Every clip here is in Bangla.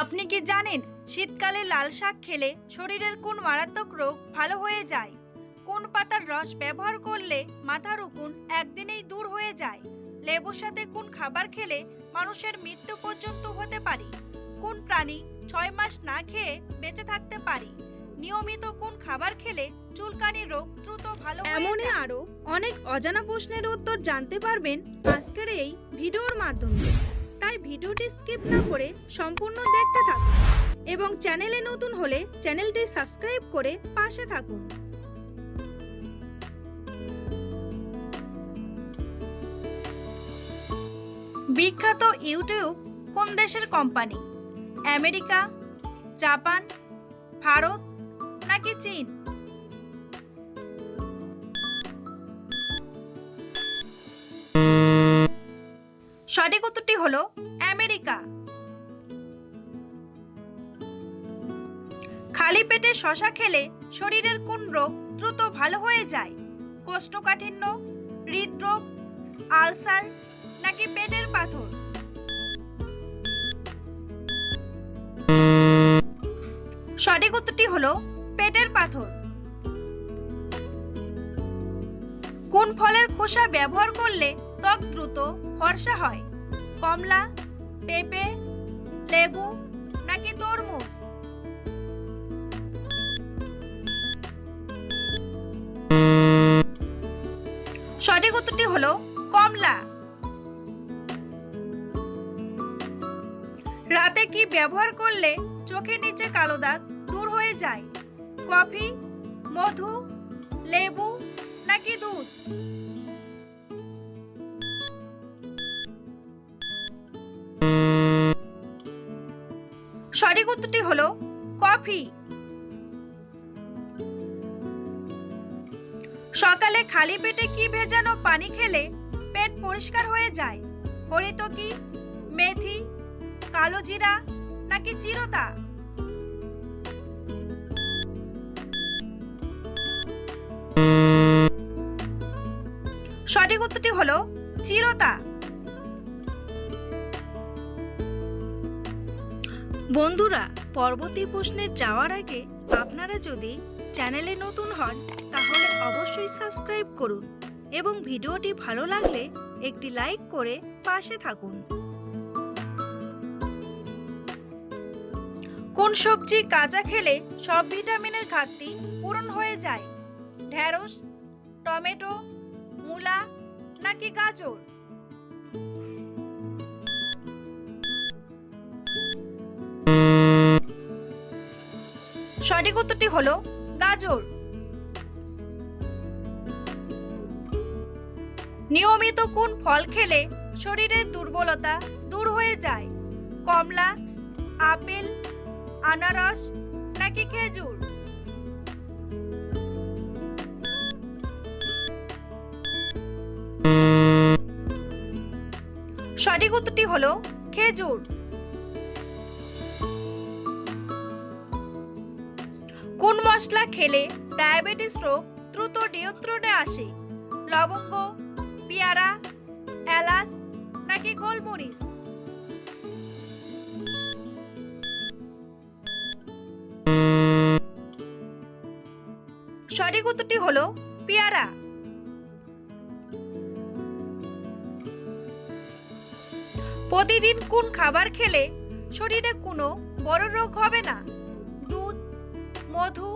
আপনি কি জানেন শীতকালে লাল শাক খেলে শরীরের কোন মারাত্মক রোগ ভালো হয়ে যায়? কোন পাতার রস ব্যবহার করলে মাথার উকুন একদিনেই দূর হয়ে যায়? লেবুর সাথে কোন খাবার খেলে মানুষের মৃত্যু পর্যন্ত হতে পারে? কোন প্রাণী ছয় মাস না খেয়ে বেঁচে থাকতে পারে? নিয়মিত কোন খাবার খেলে চুলকানি রোগ দ্রুত ভালো এমনই আরও অনেক অজানা প্রশ্নের উত্তর জানতে পারবেন আজকের এই ভিডিওর মাধ্যমে। ভিডিওটি স্কিপ না করে সম্পূর্ণ দেখতে থাকুন এবং চ্যানেলে নতুন হলে চ্যানেলটি সাবস্ক্রাইব করে পাশে থাকুন। বিখ্যাত ইউটিউব কোন দেশের কোম্পানি? আমেরিকা, জাপান, ভারত নাকি চীন? সঠিক উত্তরটি হলো খালি পেটে শশা খেলে শরীরের কোন রোগ দ্রুত ভালো হয়ে যায়? কোষ্ঠকাঠিন্য, হৃদরোগ, আলসার নাকি পেটের পাথর? সঠিক উত্তরটি হলো পেটের পাথর। কোন ফলের খোসা ব্যবহার করলে ত্বক দ্রুত ফর্সা হয়? কমলা, পেঁপে, লেবু নাকি তরমুজ? সঠিক উত্তরটি হলো কমলা। রাতে কি ব্যবহার করলে চোখের নিচে কালো দাগ দূর হয়ে যায়? কফি, মধু, লেবু নাকি দুধ? সঠিক উত্তরটি হলো কফি। সকালে খালি পেটে কি ভেজানো পানি খেলে পেট পরিষ্কার হয়ে যায়? হরিতকি মেথি? কালো জিরা? নাকি চিরতা? সঠিক উত্তরটি হলো চিরতা। বন্ধুরা, পরবর্তী প্রশ্নে যাওয়ার আগে আপনারা যদি চ্যানেলে নতুন হন অবশ্যই সাবস্ক্রাইব করুন এবং ভিডিওটি ভালো লাগলে একটি লাইক করে পাশে থাকুন। কোন সবজি কাঁচা খেলে সব ভিটামিনের ঘাটতি পূরণ হয়ে যায়? ঢ্যাঁড়স টমেটো, মূলা নাকি গাজর? সঠিক উত্তরটি হলো গাজর। নিয়মিত কোন ফল খেলে শরীরের দুর্বলতা দূর হয়ে যায়? কমলা, আপেল, আনারস নাকি খেজুর? সঠিক উত্তরটি হলো খেজুর। কোন মশলা খেলে ডায়াবেটিস রোগ দ্রুত নিয়ন্ত্রণে আসে? লবঙ্গ পেয়ারা, এলাচ নাকি গোলমরিচ? সঠিক উত্তরটি হলো পেয়ারা। প্রতিদিন কোন খাবার খেলে শরীরে কোনো বড় রোগ হবে না? দুধ, মধু,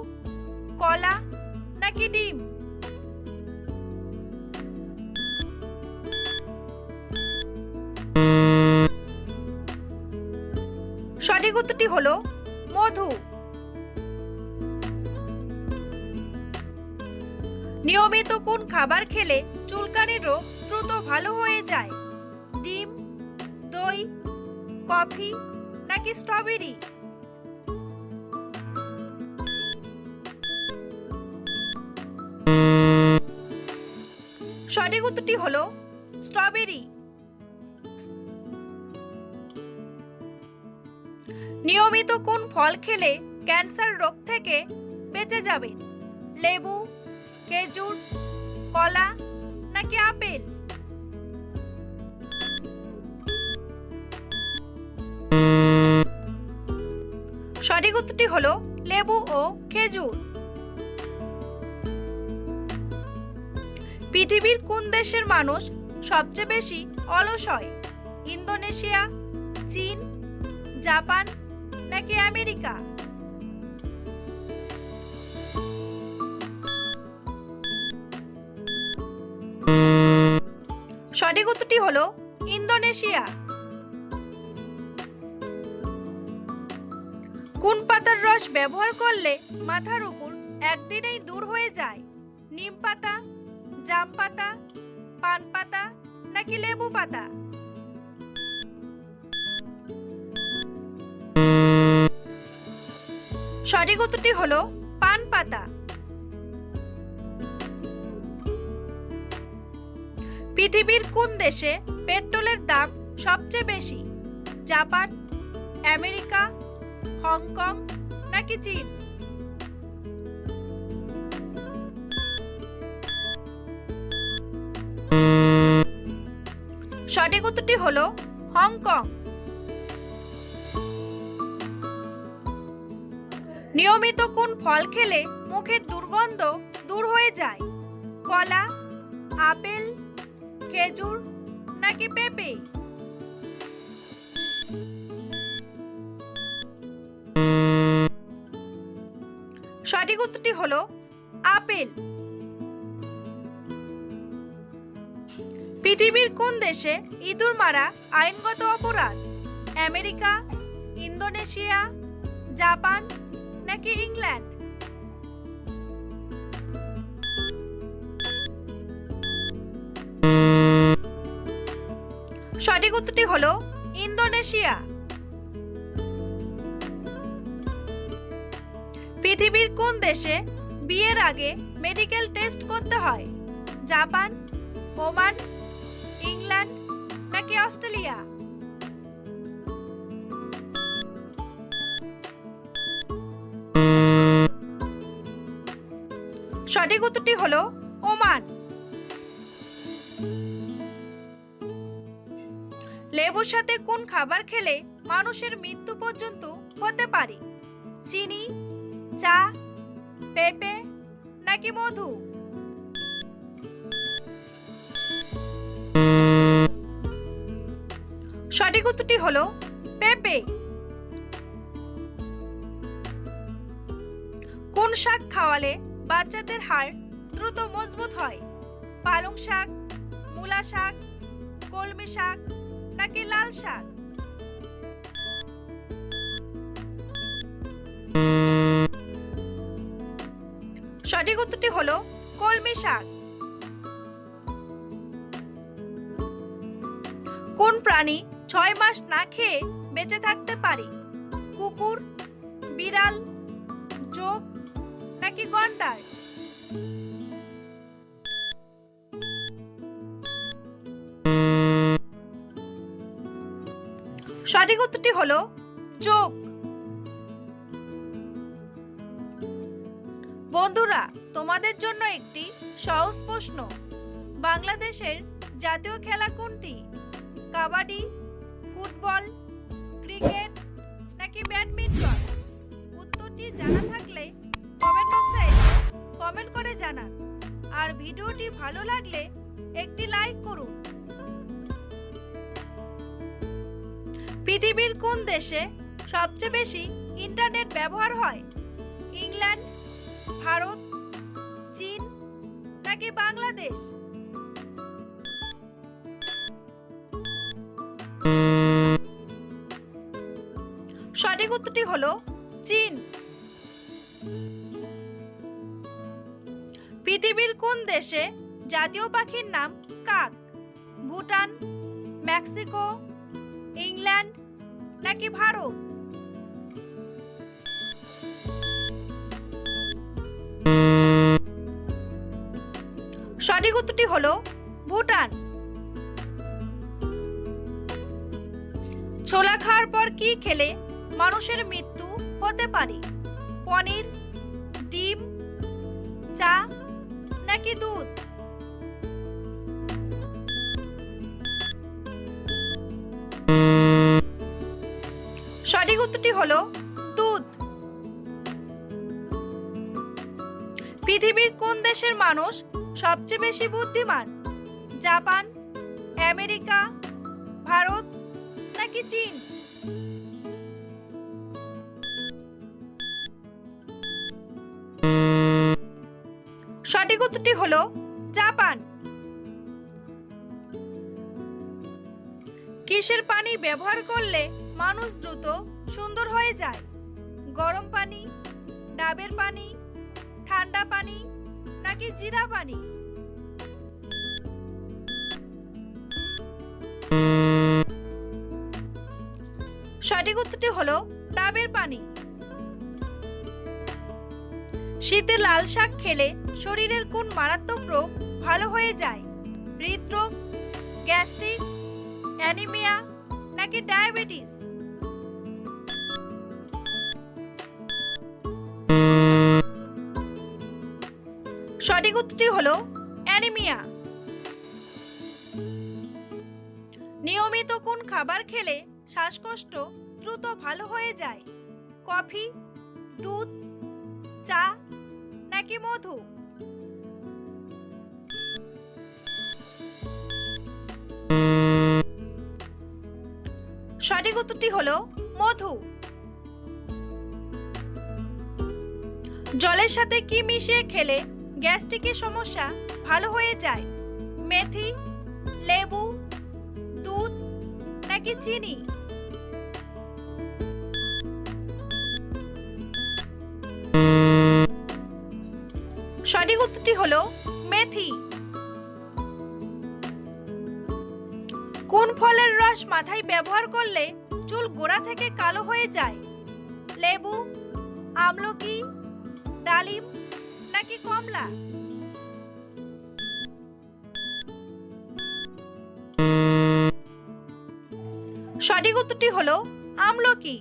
কলা নাকি ডিম? সঠিক উত্তরটি হলো মধু। নিয়মিত কোন খাবার খেলে চুলকানির রোগ দ্রুত ভালো হয়ে যায়? ডিম, দই, কফি নাকি স্ট্রবেরি? সঠিক উত্তরটি হলো স্ট্রবেরি। নিয়মিত কোন ফল খেলে ক্যান্সার রোগ থেকে বেঁচে যাবে? লেবু, খেজুর, কলা নাকি আপেল? সঠিক উত্তরটি হলো লেবু ও খেজুর। পৃথিবীর কোন দেশের মানুষ সবচেয়ে বেশি অলস হয়? ইন্দোনেশিয়া, চীন, জাপান নাকি আমেরিকা? সঠিক উত্তরটি হলো ইন্দোনেশিয়া। কোন পাতার রস ব্যবহার করলে মাথার উপর একদিনেই দূর হয়ে যায়? নিম পাতা, জাম পাতা, পান পাতা নাকি লেবু পাতা? সঠিক উত্তরটি হলো পান পাতা। পৃথিবীর কোন দেশে পেট্রোলের দাম সবচেয়ে বেশি? জাপান, আমেরিকা, হংকং নাকি চীন? সঠিক উত্তরটি হলো হংকং। নিয়মিত কোন ফল খেলে মুখের দুর্গন্ধ দূর হয়ে যায়? কলা, আপেল, খেজুর নাকি পেঁপে? সঠিক উত্তরটি হলো আপেল। পৃথিবীর কোন দেশে ইঁদুর মারা আইনগত অপরাধ? আমেরিকা, ইন্দোনেশিয়া, জাপান সঠিক উত্তরটি হলো ইন্দোনেশিয়া। পৃথিবীর কোন দেশে বিয়ের আগে মেডিকেল টেস্ট করতে হয়? জাপান, ওমান, ইংল্যান্ড নাকি অস্ট্রেলিয়া? সঠিক উত্তরটি হলো ওমান। লেবুর সাথে কোন খাবার খেলে মানুষের মৃত্যু পর্যন্ত হতে পারে? চিনি, চা, পেঁপে নাকি মধু? সঠিক উত্তরটি হলো পেঁপে। কোন শাক খাওয়ালে বাচ্চাদের হাড় দ্রুত মজবুত হয়? পালং শাক, মূলা শাক, কলমি শাক নাকি লাল শাক? সঠিক উত্তরটি হলো কলমি শাক। কোন প্রাণী ছয় মাস না খেয়ে বেঁচে থাকতে পারে? কুকুর, বিড়াল যোগ নাকি গন্ডার? সঠিক উত্তরটি হলো যোগ বন্ধুরা, তোমাদের জন্য একটি সহজ প্রশ্ন। বাংলাদেশের জাতীয় খেলা কোনটি? কাবাডি, ফুটবল, ক্রিকেট নাকি ব্যাডমিন্টন? উত্তরটি জানা থাকলে কমেন্ট বক্সে কমেন্ট করে জানান। আর ভিডিওটি ভালো লাগলে একটি লাইক করুন। পৃথিবীর কোন দেশে সবচেয়ে বেশি ইন্টারনেট ব্যবহার হয়? ইংল্যান্ড, ভারত, চীন নাকি বাংলাদেশ? সঠিক উত্তরটি হলো চীন। পৃথিবীর কোন দেশে জাতীয় পাখির নাম কাক? ভুটান, মেক্সিকো, ইংল্যান্ড নাকি ভারত সঠিক উত্তরটি হলো ভুটান। ছোলা খাওয়ার পর কি খেলে মানুষের মৃত্যু হতে পারে? পনির, ডিম, চা নাকি দুধ? সঠিক উত্তরটি হলো দুধ পৃথিবীর কোন দেশের মানুষ সবচেয়ে বেশি বুদ্ধিমান? জাপান, আমেরিকা, ভারত নাকি চীন? সঠিক উত্তরটি হলো জাপান। কিসের পানি ব্যবহার করলে মানুষ দ্রুত সুন্দর হয়ে যায়। গরম পানি, ডাবের পানি, ঠান্ডা পানি নাকি জিরা পানি? সঠিক উত্তরটি হলো ডাবের পানি। শীতে লাল শাক খেলে শরীরের কোন মারাত্মক রোগ ভালো হয়ে যায়? হৃদরোগ, গ্যাস্ট্রিক, অ্যানিমিয়া নাকি ডায়াবেটিস? সঠিক উত্তরটি হলো অ্যানিমিয়া। নিয়মিত কোন খাবার খেলে শ্বাসকষ্ট দ্রুত ভালো হয়ে যায়? কফি, দুধ, চা নাকি মধু? সঠিক উত্তরটি হলো মধু। জলের সাথে কি মিশিয়ে খেলে গ্যাস্ট্রিকের সমস্যা ভালো হয়ে যায়। মেথি, লেবু, দুধ নাকি চিনি? সঠিক উত্তরটি হলো মেথি। কোন ফলের রস মাথায় ব্যবহার করলে চুল গোড়া থেকে কালো হয়ে যায়? লেবু, আমলকি, ডালিম নাকি কমলা? সঠিক উত্তরটি হলো আমলকি।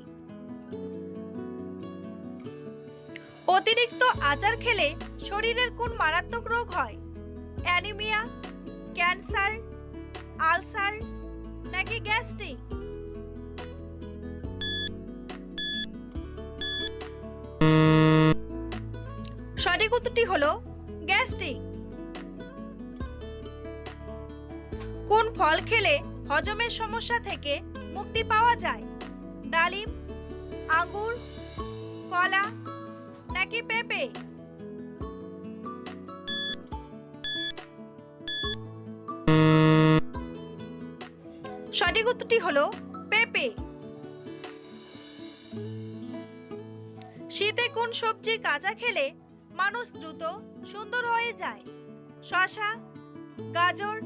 অতিরিক্ত আচার খেলে শরীরের কোন মারাত্মক রোগ হয়? অ্যানিমিয়া, ক্যান্সার, আলসার নাকি গ্যাস্ট্রিক? সঠিক উত্তরটি হলো গ্যাস্ট্রিক। কোন ফল খেলে হজমের সমস্যা থেকে মুক্তি পাওয়া যায়? ডালিম, আঙ্গুর, কলা নাকি পেঁপে? সঠিক উত্তরটি হলো পেঁপে। শীতে কোন সবজি কাঁচা খেলে মানুষ দ্রুত সুন্দর হয়ে যায়। শশা, গাজর,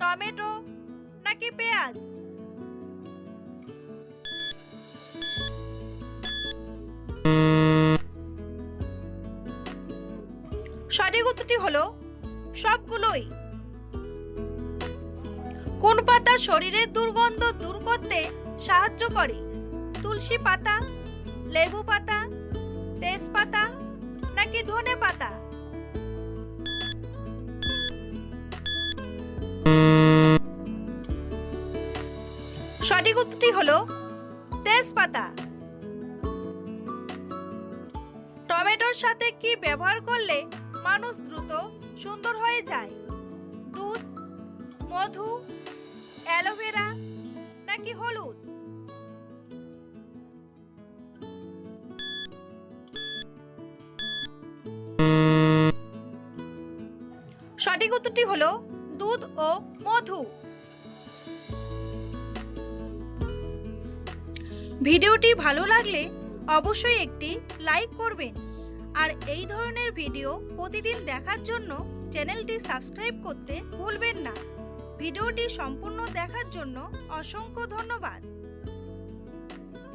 টমেটো নাকি পেঁয়াজ? সঠিক উত্তরটি হলো সবগুলোই। কোন পাতা শরীরের দুর্গন্ধ দূর করতে সাহায্য করে? তুলসী পাতা, লেবু পাতা, তেজপাতা নাকি ধনে পাতা সঠিক উত্তরটি হলো তেজপাতা। টমেটোর সাথে কি ব্যবহার করলে মানুষ দ্রুত সুন্দর হয়ে যায়? দুধ, মধু, অ্যালোভেরা নাকি হলুদ? উত্তরটি হলো দুধ ও মধু। ভিডিওটি ভালো লাগলে অবশ্যই একটি লাইক করবেন। আর এই ধরনের ভিডিও প্রতিদিন দেখার জন্য চ্যানেলটি সাবস্ক্রাইব করতে ভুলবেন না। ভিডিওটি সম্পূর্ণ দেখার জন্য অসংখ্য ধন্যবাদ।